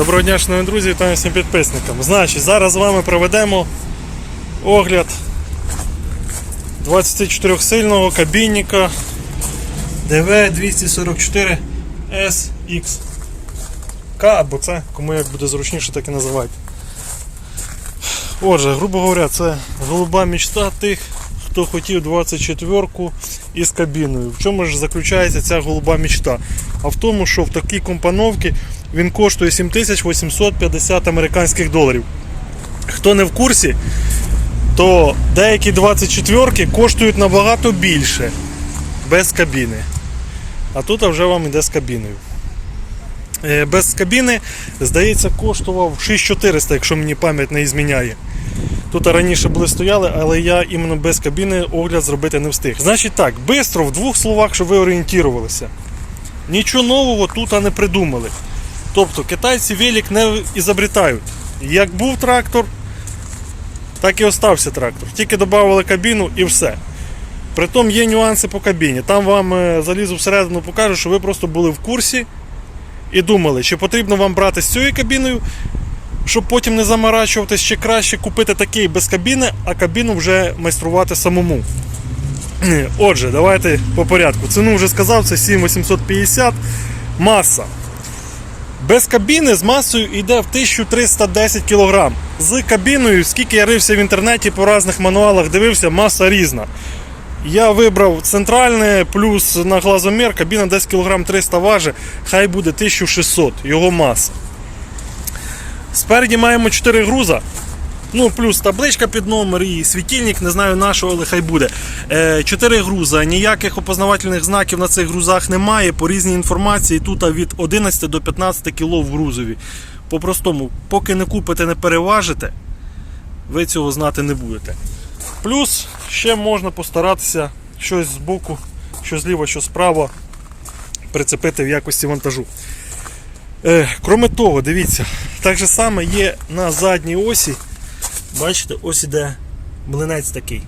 Доброго дня, шановні друзі, вітаю всім підписникам. Значить, зараз з вами проведемо огляд 24-сильного кабінника DV244 SX. К або С, кому як буде зручніше, так і називати. Отже, грубо говоря, це голуба мечта тих, хто хотів 24-ку із кабіною. В чому ж заключається ця голуба мечта? А в тому, що в такій компоновці він коштує 7850 американських доларів. Хто не в курсі, то деякі 24-ки коштують набагато більше без кабіни. А тут вже вам йде з кабіною. Е, Без кабіни, здається, коштував 6400, якщо мені пам'ять не зміняє. Тут раніше були стояли, але я іменно без кабіни огляд зробити не встиг. Значить так, бистро, в двох словах, щоб ви орієнтувалися. Нічого нового тут не придумали. Тобто китайці велик не ізобретають. Як був трактор, так і остався трактор. Тільки додали кабіну і все. Притом є нюанси по кабіні. Там вам е, залізу всередину покажу, що ви просто були в курсі і думали, чи потрібно вам брати з цією кабіною, щоб потім не заморачуватись, чи краще купити такий без кабіни, а кабіну вже майструвати самому. Отже, давайте по порядку. Ціну вже сказав, це 7850 маса. Без кабіни з масою йде в 1310 кг. З кабіною, скільки я рився в інтернеті по різних мануалах, дивився, маса різна. Я вибрав центральне, плюс на глазомір, кабіна десь кг 300 важить, хай буде 1600 його маса. Спереді маємо 4 груза. Ну, плюс табличка під номер і світильник, не знаю нашого, але хай буде. Е, Чотири груза. Ніяких опознавательних знаків на цих грузах немає. По різній інформації тут від 11 до 15 кг в грузові. По-простому, поки не купите, не переважите, ви цього знати не будете. Плюс ще можна постаратися щось з боку, що зліва, що справа прицепити в якості вантажу. Е, Кроме того, дивіться, так же саме є на задній осі. Бачите, ось іде млинець такий.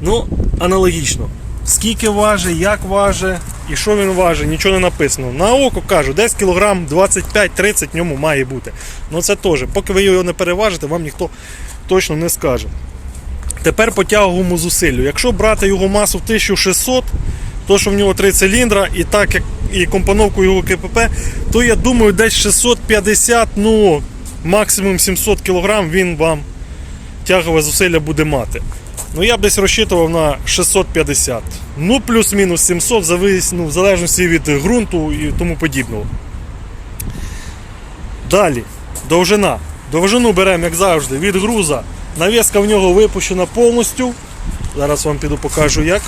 Ну, аналогічно. Скільки важить, як важить і що він важить, нічого не написано. На око кажу, десь кілограм 25-30 в ньому має бути. Ну це теж, поки ви його не переважите, вам ніхто точно не скаже. Тепер по тяговому зусиллю. Якщо брати його масу в 1600, то що в нього 3 циліндра, і так як і компоновку його КПП, то я думаю, десь 650, ну максимум 700 кг він вам тягове зусилля буде мати. Ну я б десь розчитував на 650. Ну, плюс-мінус 700, завис- ну, в залежності від ґрунту і тому подібного. Далі, довжина. Довжину беремо, як завжди, від груза. Навіска в нього випущена повністю. Зараз вам піду покажу як.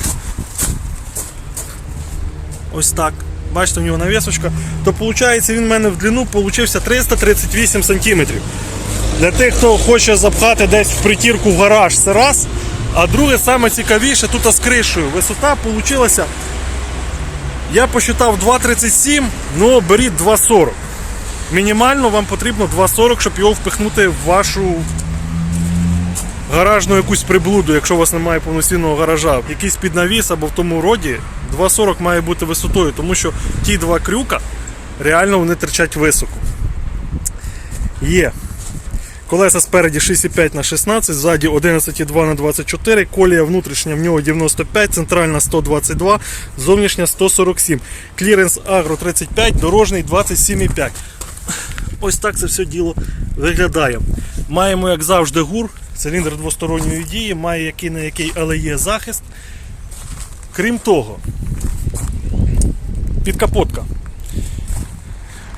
Ось так. Бачите, в нього навісочка. То виходить, він в мене в длину получився 338 см. Для тих, хто хоче запхати десь в притірку в гараж, це раз. А друге, саме цікавіше, тут з кришею. Висота вийшла, я посчитав 2,37, ну беріть 2,40. Мінімально вам потрібно 2,40, щоб його впихнути в вашу гаражну якусь приблуду, якщо у вас немає повноцінного гаража. Якийсь піднавіс або в тому роді 2,40 має бути висотою, тому що ті два крюка реально вони терчать високо. Є. Колеса спереді 6,5 на 16, ззаді 11,2 на 24, колія внутрішня в нього 95, центральна 122, зовнішня 147. Кліренс Агро 35, дорожній 27,5. Ось так це все діло виглядає. Маємо, як завжди, гур, циліндр двосторонньої дії, має який не який, але є захист. Крім того, підкапотка.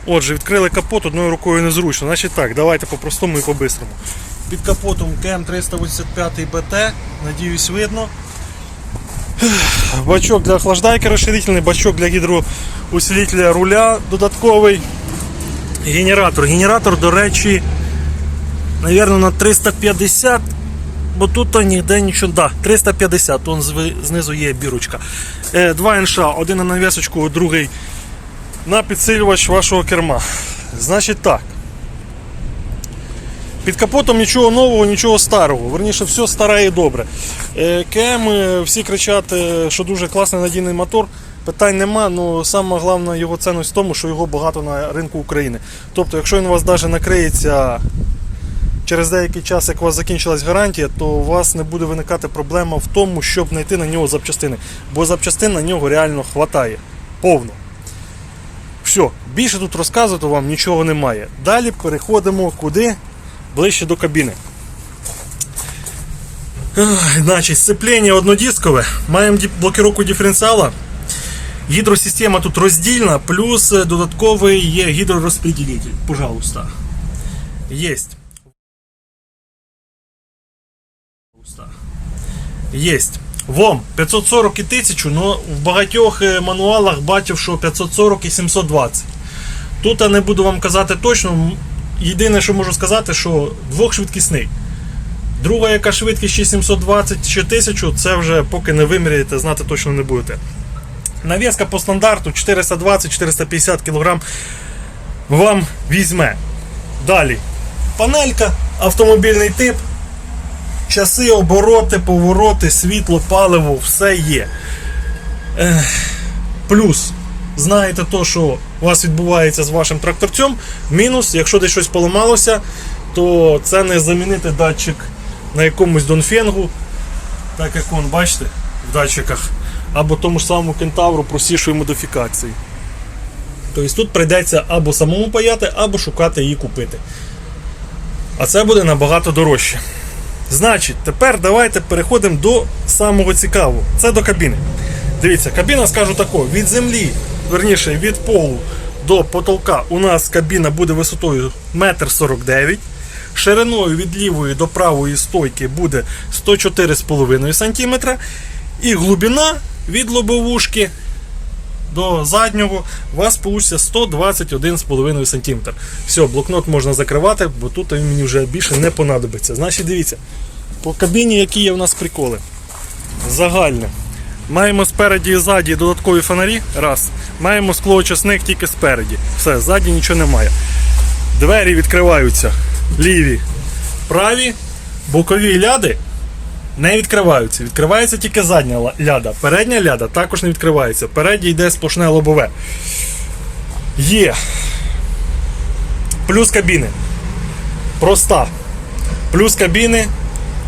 Отже, відкрили капот одною рукою незручно. Значить так, давайте по-простому і по-бистрому. Під капотом КМ385 БТ, надіюсь, видно. Бачок для охлаждайки розширительний, бачок для гідроусилителя руля додатковий. Генератор. Генератор, до речі, навірно, на 350, бо тут ніде нічого. Да, 350, Вон зви- знизу є бірочка. Е, Два НШ, один на навісочку, другий на підсилювач вашого керма. Значить так. Під капотом нічого нового, нічого старого. Верніше, все старе і добре. Е, КМ, е, всі кричать, е, що дуже класний надійний мотор. питань нема, але саме головна його цінність в тому, що його багато на ринку України. Тобто, якщо він у вас навіть накриється через деякий час, як у вас закінчилась гарантія, то у вас не буде виникати проблема в тому, щоб знайти на нього запчастини. Бо запчастин на нього реально хватає. Повно. Все, більше тут розказувати вам нічого немає. Далі переходимо куди? Ближче до кабіни. Значить, сцеплення однодискове. Маємо блокировку диференціала. Гідросистема тут роздільна, плюс е, додатковий є гідророзпределитель. Пожалуйста. Єсть. Єсть. ВОМ 540 і 1000, але в багатьох е, мануалах бачив, що 540 і 720. Тут я не буду вам казати точно. Єдине, що можу сказати, що двохшвидкісний. Друга яка швидкість чи 720 чи 1000, це вже поки не виміряєте, знати точно не будете. Навіска по стандарту 420-450 кг вам візьме. Далі. Панелька, автомобільний тип, часи, обороти, повороти, світло, паливо, все є. Плюс, знаєте то, що у вас відбувається з вашим тракторцем. Мінус, якщо десь щось поламалося, то це не замінити датчик на якомусь донфенгу, так як вон, бачите, в датчиках, або тому ж самому кентавру простішої модифікації. Тобто тут прийдеться або самому паяти, або шукати її купити. А це буде набагато дорожче. Значить, тепер давайте переходимо до самого цікавого. Це до кабіни. Дивіться, кабіна, скажу тако, від землі, верніше, від полу до потолка у нас кабіна буде висотою 1,49 м. Шириною від лівої до правої стойки буде 104,5 см. І глибина від лобовушки до заднього у вас вийде 121,5 см. Все, блокнот можна закривати, бо тут він мені вже більше не понадобиться. Значить, дивіться, по кабіні, які є у нас приколи. Загальне. Маємо спереді і ззаді додаткові фонарі. Раз. Маємо склоочисник тільки спереді. Все, ззаді нічого немає. Двері відкриваються ліві, праві, бокові ляди не відкриваються. Відкривається тільки задня ляда. Передня ляда також не відкривається. Передня йде сплошне лобове. Є. Плюс кабіни. Проста. Плюс кабіни,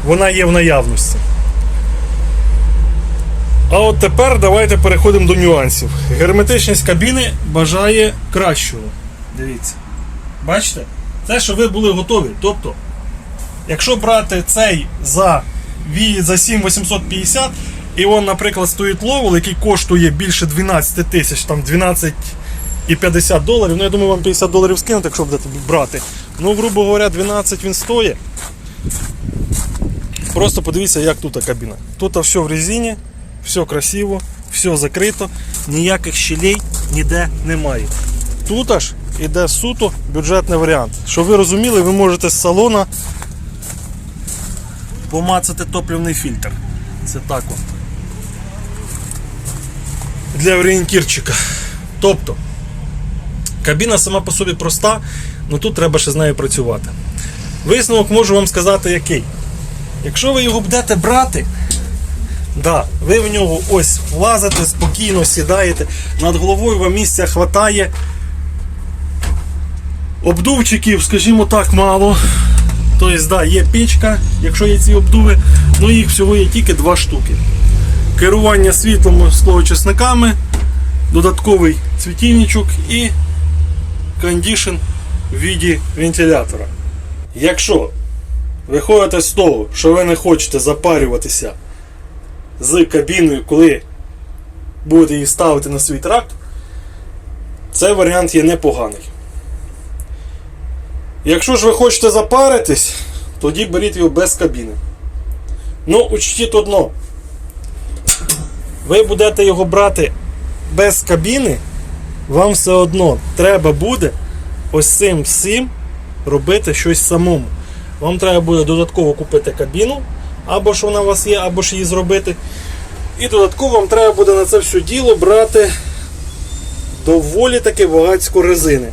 вона є в наявності. А от тепер давайте переходимо до нюансів. Герметичність кабіни бажає кращого. Дивіться. Бачите? Це, що ви були готові. Тобто, якщо брати цей за, ві- за 7850, і он, наприклад, стоїть ловол, який коштує більше 12 тисяч, там 12 і 50 доларів. Ну, я думаю, вам 50 доларів скинуть, якщо будете брати. Ну, грубо говоря, 12 він стоїть. Просто подивіться, як тут кабіна. Тут все в резині, все красиво, все закрито, ніяких щелей ніде немає. Тут аж іде суто бюджетний варіант. Щоб ви розуміли, ви можете з салона помацати топливний фільтр. Це так от. Для орієнтірчика. Тобто, кабіна сама по собі проста, але тут треба ще з нею працювати. Висновок можу вам сказати який. Якщо ви його будете брати, да, ви в нього ось влазите, спокійно сідаєте, над головою вам місця хватає. Обдувчиків, скажімо так, мало. Тобто, да, є пічка, якщо є ці обдуви, ну їх всього є тільки два штуки. Керування світлом склоочисниками, додатковий цвітильничок і кондішн в віді вентилятора. Якщо виходите з того, що ви не хочете запарюватися з кабіною, коли будете її ставити на свій трактор, цей варіант є непоганий. Якщо ж ви хочете запаритись, тоді беріть його без кабіни. Ну, учтіть одно. Ви будете його брати без кабіни, вам все одно треба буде ось цим всім робити щось самому. Вам треба буде додатково купити кабіну, або ж вона у вас є, або ж її зробити. І додатково вам треба буде на це все діло брати доволі таки багатсько резини.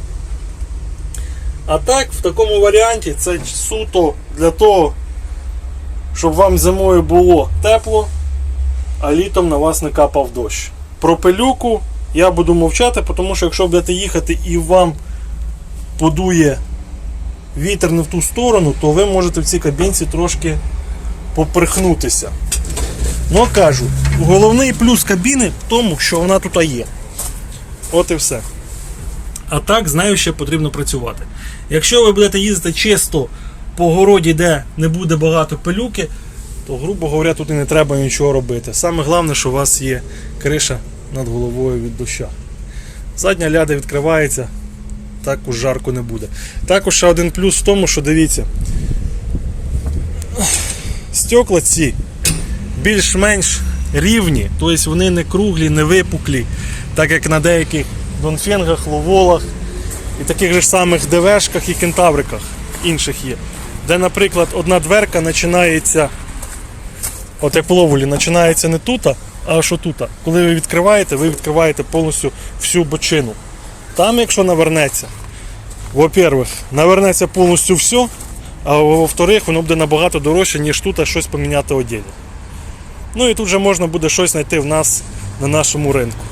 А так, в такому варіанті це суто для того, щоб вам зимою було тепло, а літом на вас не капав дощ. Про пилюку я буду мовчати, тому що якщо будете їхати і вам подує вітер не в ту сторону, то ви можете в цій кабінці трошки поприхнутися. Ну кажу, головний плюс кабіни в тому, що вона тут є. От і все. А так, знаю, ще потрібно працювати. Якщо ви будете їздити чисто по городі, де не буде багато пилюки, то, грубо говоря, тут і не треба нічого робити. Саме головне, що у вас є криша над головою від доща. Задня ляда відкривається, також жарко не буде. Також ще один плюс в тому, що дивіться, стекла ці більш-менш рівні, тобто вони не круглі, не випуклі, так як на деяких донфенгах, ловолах і таких же самих ДВшках і кентавриках інших є. Де, наприклад, одна дверка починається, от як в ловолі, починається не тут, а що тут. Коли ви відкриваєте, ви відкриваєте повністю всю бочину. Там, якщо навернеться, во-первых, навернеться повністю все, а во-вторых, воно буде набагато дорожче, ніж тут щось поміняти оділі. Ну і тут же можна буде щось знайти в нас на нашому ринку.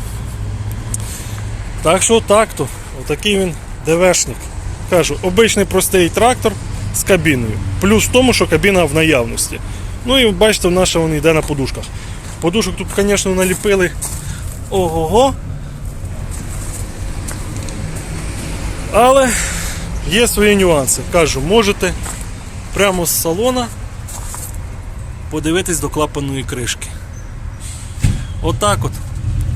Так що так-то, отакий він ДВшник. Кажу, обичний простий трактор з кабіною. Плюс в тому, що кабіна в наявності. Ну і бачите, наша він йде на подушках. Подушок тут, звісно, наліпили. Ого-го. Але є свої нюанси. Кажу, можете прямо з салона подивитись до клапаної кришки. Отак от.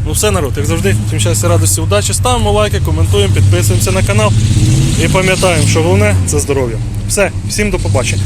Ну все, народ, як завжди, всім щастя, радості, удачі. Ставимо лайки, коментуємо, підписуємося на канал і пам'ятаємо, що головне це здоров'я. Все, всім до побачення.